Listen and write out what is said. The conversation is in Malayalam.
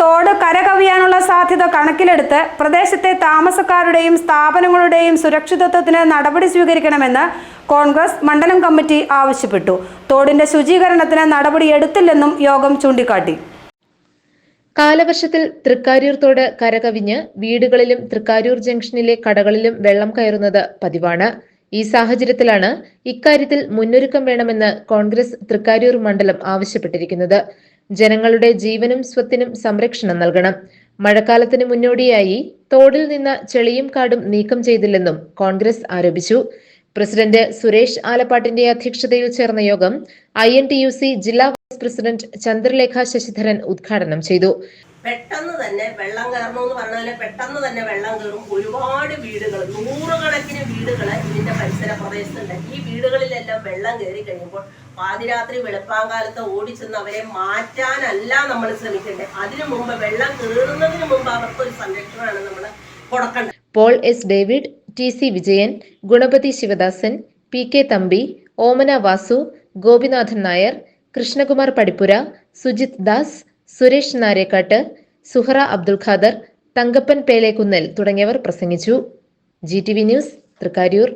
തോട് കരകവിയാനുള്ള സാധ്യത കണക്കിലെടുത്ത് പ്രദേശത്തെ താമസക്കാരുടെയും സ്ഥാപനങ്ങളുടെയും സുരക്ഷിതത്വത്തിന് നടപടി സ്വീകരിക്കണമെന്ന് കോൺഗ്രസ് മണ്ഡലം കമ്മിറ്റി ആവശ്യപ്പെട്ടു. തോടിന്റെ ശുചീകരണത്തിന് നടപടി എടുത്തില്ലെന്നും യോഗം ചൂണ്ടിക്കാട്ടി. കാലവർഷത്തിൽ തൃക്കാര്യൂർ തോട് കരകവിഞ്ഞ് വീടുകളിലും തൃക്കാര്യൂർ ജംഗ്ഷനിലെ കടകളിലും വെള്ളം കയറുന്നത് പതിവാണ്. ഈ സാഹചര്യത്തിലാണ് ഇക്കാര്യത്തിൽ മുന്നൊരുക്കം വേണമെന്ന് കോൺഗ്രസ് തൃക്കാര്യൂർ മണ്ഡലം ആവശ്യപ്പെട്ടിരിക്കുന്നത്. ജനങ്ങളുടെ ജീവനും സ്വത്തിനും സംരക്ഷണം നൽകണം. മഴക്കാലത്തിന് മുന്നോടിയായി തോടിൽ നിന്ന് ചെളിയും കാടും നീക്കം ചെയ്തില്ലെന്നും കോൺഗ്രസ് ആരോപിച്ചു. പ്രസിഡന്റ് സുരേഷ് ആലപ്പാട്ടിന്റെ അധ്യക്ഷതയിൽ ചേർന്ന യോഗം I N T U C ജില്ലാ വൈസ് പ്രസിഡന്റ് ചന്ദ്രലേഖ ശശിധരൻ ഉദ്ഘാടനം ചെയ്തു. പെട്ടെന്ന് തന്നെ വെള്ളം കയറണമെന്ന് പറഞ്ഞാൽ പെട്ടെന്ന് തന്നെ വെള്ളം കയറും. ഒരുപാട് വീടുകൾ നൂറുകണക്കിന് വീടുകൾ പ്രദേശത്തുണ്ട്. ഈ വീടുകളിലെല്ലാം വെള്ളം കയറി കഴിയുമ്പോൾ പാതിരാത്രി വെളുപ്പാങ്കാലത്ത് ഓടിച്ചെന്ന് അവരെ മാറ്റാനല്ല നമ്മൾ ശ്രമിക്കേണ്ടത്. അതിനു മുമ്പ് വെള്ളം കയറുന്നതിന് മുമ്പ് അവർക്ക് ഒരു സംരക്ഷണമാണ് നമ്മൾ കൊടുക്കേണ്ടത്. Paul S David T C Vijayan Gunapathi Sivadasan P K Thampi Omana Vasu Gopinathan Nair Krishnakumar Padippura Sujith Das Suresh Narekkatt Suhara Abdul Khader Thankappan Pelekkunnel തുടങ്ങിയവർ പ്രസംഗിച്ചു. G T V news Thrikkariyur